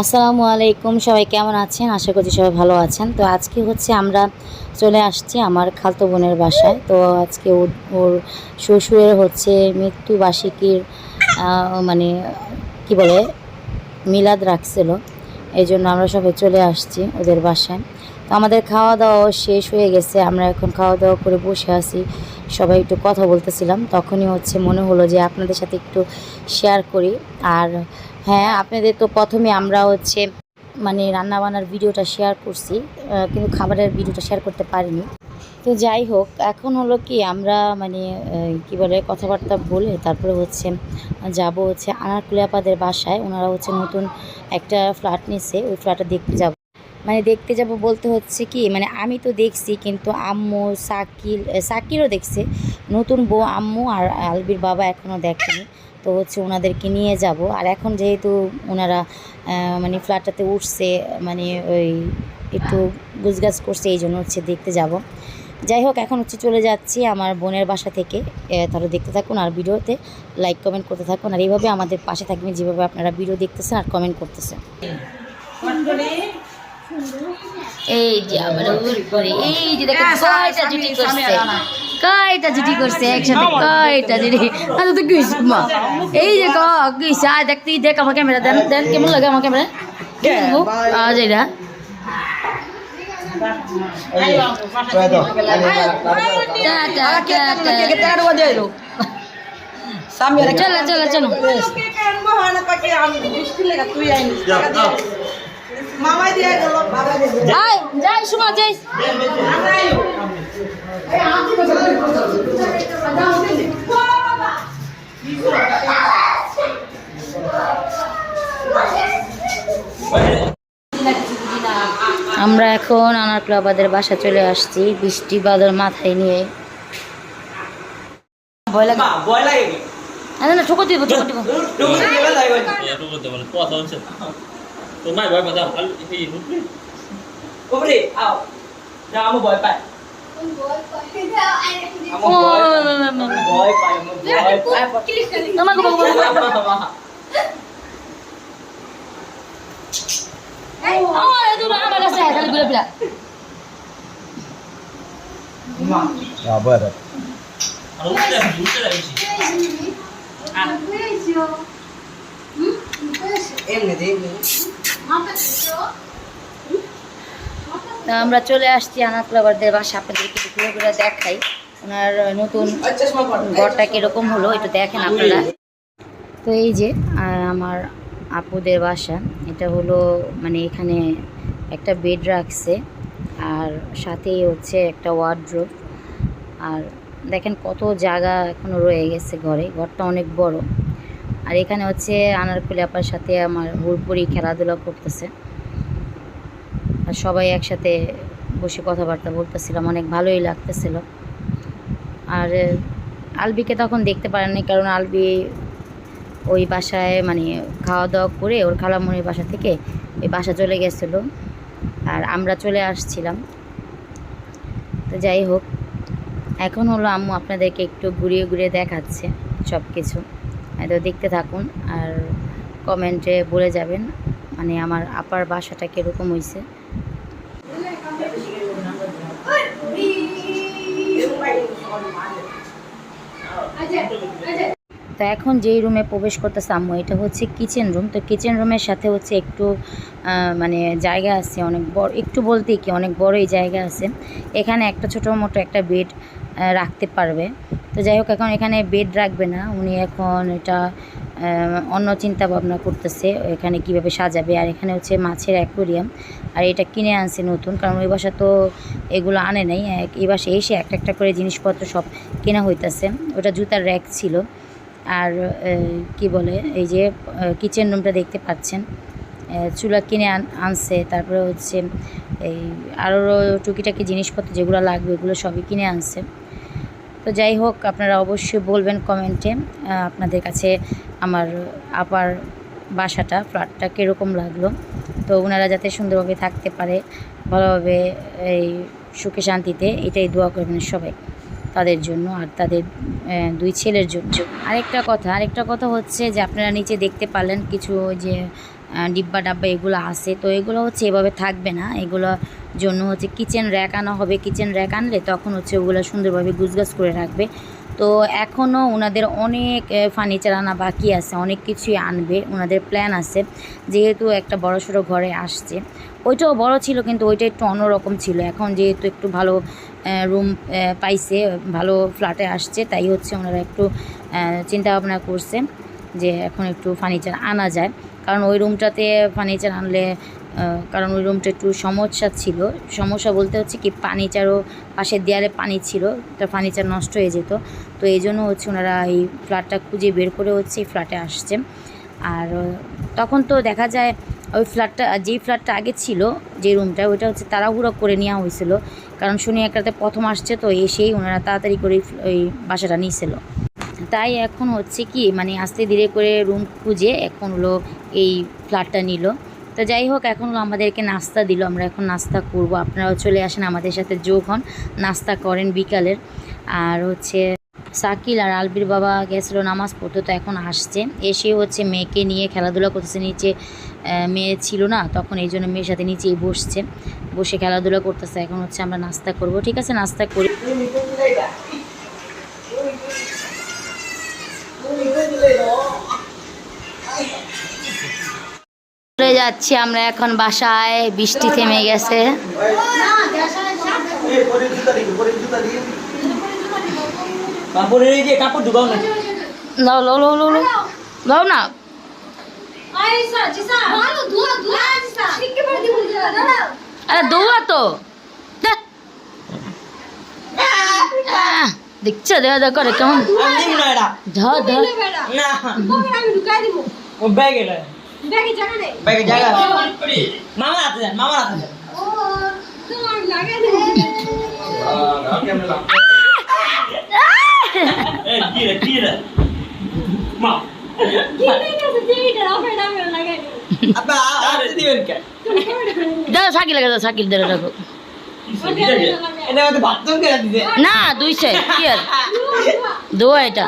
আসসালামু আলাইকুম সবাই কেমন আছেন? আশা করছি সবাই ভালো আছেন। তো আজকে হচ্ছে আমরা চলে আসছি আমার খালতো বোনের বাসায়। তো আজকে ওর শ্বশুরের হচ্ছে মৃত্যুবার্ষিকীর আহ, মানে কি বলে মিলাদ রাখছিল। এই জন্য আমরা সবাই চলে আসছি ওদের বাসায়। তো আমাদের খাওয়া দাওয়া শেষ হয়ে গেছে। আমরা এখন খাওয়া দাওয়া করে বসে আছি। সবাই একটু কথা বলতেছিলাম, তখনই হচ্ছে মনে হলো যে আপনাদের সাথে একটু শেয়ার করি। আর হ্যাঁ আপনাদের তো প্রথমে আমরা হচ্ছে মানে রান্নাবান্নার ভিডিওটা শেয়ার করছি কিন্তু খাবারের ভিডিওটা শেয়ার করতে পারিনি। তো যাই হোক, এখন হলো কি আমরা মানে কি বলে কথাবার্তা বলে তারপরে হচ্ছে যাব হচ্ছে আনারকুলি আপাদের বাসায়। ওনারা হচ্ছে নতুন একটা ফ্ল্যাট নিছে, ওই ফ্ল্যাটটা দেখতে যাব। মানে দেখতে যাব বলতে হচ্ছে কি মানে আমি তো দেখছি কিন্তু আম্মু সাকিল সাকিরও দেখছে। নতুন বউ আম্মু আর আলবির বাবা এখনও দেখেনি। তো হচ্ছে ওনাদেরকে নিয়ে যাব। আর এখন যেহেতু ওনারা মানে ফ্ল্যাটটাতে উঠছে মানে ওই একটু গুজগাছ করছে, এই জন্য হচ্ছে দেখতে যাব। যাই হোক, এখন হচ্ছে চলে যাচ্ছি আমার বোনের বাসা থেকে। তাহলে দেখতে থাকুন আর ভিডিওতে লাইক, কমেন্ট করতে থাকুন। আর এইভাবে আমাদের পাশে থাকবেন যেভাবে আপনারা ভিডিও দেখতেছেন আর কমেন্ট করতেছেন। এই যে আবার করে এই যে দেখো কয়টা জুটি করছে। কয়টা জুটি করছে একসাথে কয়টা জুটি? আচ্ছা তো মা এই যে ক কিস আয় দেখতে দেখ আমার ক্যামেরা দেন দেন কেমন লাগে আমার ক্যামেরা আজ এটা। চলো চলো চলো। আয় যাই সুমা যাই। আমরা এখন আনার ক্লাবাদের বাসা চলে আসছি বৃষ্টি বাদল মাথায় নিয়ে। ভয় লাগে? ভয় লাগে। না না ঠোকো দিব ঠোকো দিব। দিয়ে যাই বল ส่วนมากบอยมันจะอันอีพีนุ่นเลยก็ไม่ได้เอาจะเอามาบอยไป બરાબર એમ નથી আমরা চলে আসছি আনাত ক্লাবারদের বাসা, আপনাদেরকে ঘুরে ঘুরে দেখাই। ওনার নতুন ঘরটা কীরকম হলো এটা দেখেন আপনারা। তো এই যে আমার আপুদের বাসা, এটা হলো মানে এখানে একটা বেড রাখছে, আর সাথেই হচ্ছে একটা ওয়ার্ড্রোব আর দেখেন কত জায়গা এখনও রয়ে গেছে ঘরে, ঘরটা অনেক বড়। আর এখানে হচ্ছে আনারকুলি আপার সাথে আমার হুড়পুরি খেলাধুলা করতেছে। আর সবাই একসাথে বসে কথাবার্তা বলতেছিলাম, অনেক ভালোই লাগতেছিল। আর আলবিকে তখন দেখতে পারেননি কারণ আলবি ওই বাসায় মানে খাওয়া দাওয়া করে ওর খালামনির বাসা থেকে ওই বাসা চলে গেছিল। আর আমরা চলে আসছিলাম। তো যাই হোক, এখন হলো আম্মু আপনাদেরকে একটু ঘুরিয়ে ঘুরিয়ে দেখাচ্ছে সব কিছু তো দেখতে থাকুন আর কমেন্টে বলে যাবেন মানে আমার আপার বাসাটা কীরকম হয়েছে তো এখন যেই রুমে প্রবেশ করতেছে আম্মু, এটা হচ্ছে কিচেন রুম তো কিচেন রুমের সাথে হচ্ছে একটু মানে জায়গা আছে অনেক বড়, একটু বলতেই কি অনেক বড়ই জায়গা আছে। এখানে একটা ছোটো মোটো একটা বেড রাখতে পারবে। তো যাই হোক, এখন এখানে বেড রাখবে না। উনি এখন এটা অন্য চিন্তা ভাবনা করতেছে, এখানে কীভাবে সাজাবে। আর এখানে হচ্ছে মাছের অ্যাকোরিয়াম আর এটা কিনে আনছে নতুন, কারণ ওই বাসা তো এগুলো আনে নাই। এই বাসে এসে একটা একটা করে জিনিসপত্র সব কেনা হইতাছে। ওটা জুতার র্যাক ছিল। আর কি বলে, এই যে কিচেন রুমটা দেখতে পাচ্ছেন। চুলা কিনে আন- আনছে, তারপরে হচ্ছে এই আরও টুকিটাকি জিনিসপত্র যেগুলো লাগবে এগুলো সবই কিনে আনছে। তো যাই হোক, আপনারা অবশ্যই বলবেন কমেন্টে আপনাদের কাছে আমার আপার বাসাটা ফ্ল্যাটটা কীরকম লাগল। তো ওনারা যাতে সুন্দরভাবে থাকতে পারে, ভালোভাবে এই সুখে শান্তিতে, এটাই দোয়া করবেন সবাই তাদের জন্য আর তাদের দুই ছেলের জন্য। আরেকটা কথা আরেকটা কথা হচ্ছে যে আপনারা নিচে দেখতে পারলেন কিছু যে ডিব্বা ডাব্বা এগুলো আছে। তো এগুলো হচ্ছে এভাবে থাকবে না। এগুলো জন্য হচ্ছে কিচেন র্যাক আনা হবে। কিচেন র্যাক আনলে তখন হচ্ছে ওগুলো সুন্দরভাবে গুছগাছ করে রাখবে। তো এখনও ওনাদের অনেক ফার্নিচার আনা বাকি আছে। অনেক কিছুই আনবে। ওনাদের প্ল্যান আছে। যেহেতু একটা বড় সড়ো ঘরে আসছে। ওইটাও বড় ছিল কিন্তু ওইটা একটু অন্যরকম ছিল। এখন যেহেতু একটু ভালো রুম পাইছে, ভালো ফ্ল্যাটে আসছে, তাই হচ্ছে ওনারা একটু চিন্তা ভাবনা করছে যে এখন একটু ফার্নিচার আনা যায়। কারণ ওই রুমটাতে ফার্নিচার আনলে কারণ ওই রুমটা একটু সমস্যা ছিল। সমস্যা বলতে হচ্ছে কি ফার্নিচারও পাশের দেয়ালে পানি ছিল তা ফার্নিচার নষ্ট হয়ে যেত। তো এই জন্য হচ্ছে ওনারা এই ফ্ল্যাটটা খুঁজে বের করে হচ্ছে এই ফ্ল্যাটে আসছে। আর তখন তো দেখা যায় ওই ফ্ল্যাটটা, যেই ফ্ল্যাটটা আগে ছিল, যে রুমটা, ওইটা হচ্ছে তাড়াহুড়ো করে নেওয়া হয়েছিল। কারণ শুনি একটাতে প্রথম আসছে তো এসেই ওনারা তাড়াতাড়ি করে ওই বাসাটা নিয়েছিল তাই এখন হচ্ছে কি মানে আস্তে ধীরে করে রুম খুঁজে এখন হলো এই ফ্ল্যাটটা নিল। তো যাই হোক, এখন আমাদেরকে নাস্তা দিল। আমরা এখন নাস্তা করব। আপনারাও চলে আসেন আমাদের সাথে, যোগ হন। নাস্তা করেন বিকালের। আর হচ্ছে সাকিল আর আলবির বাবা গেছিল নামাজ পড়তে, তো এখন আসছে। এসে হচ্ছে মেয়েকে নিয়ে খেলাধুলা করতেছে। নিচে মেয়ে ছিল না, তখন এই জন্য মেয়ের সাথে নিচেই বসছে। বসে খেলাধুলা করতেছে। এখন হচ্ছে আমরা নাস্তা করব। ঠিক আছে, নাস্তা করি। চলে যাচ্ছি আমরা এখন বাসায় বৃষ্টি থেমে গেছে। কাপড়ের এই যে কাপড় ঢুকাও না লো লো লো লো লো দাও না। আরে দৌড়া তো। দেখ। দেখছ? দেখা দেখা করে কেমন। আমি নিব না ধর ধর। না। ও ব্যাগ এটা ব্যাগে জায়গা আছে। মামা হাতে যান মামা হাতে যান এই কি রে কি রে? মা। আপা হাতে দিবেন কে? দাও সাইকেল লাগে দাও সাইকেল ধরে রাখো না দুই সাইড কি আর? দোয়া এটা।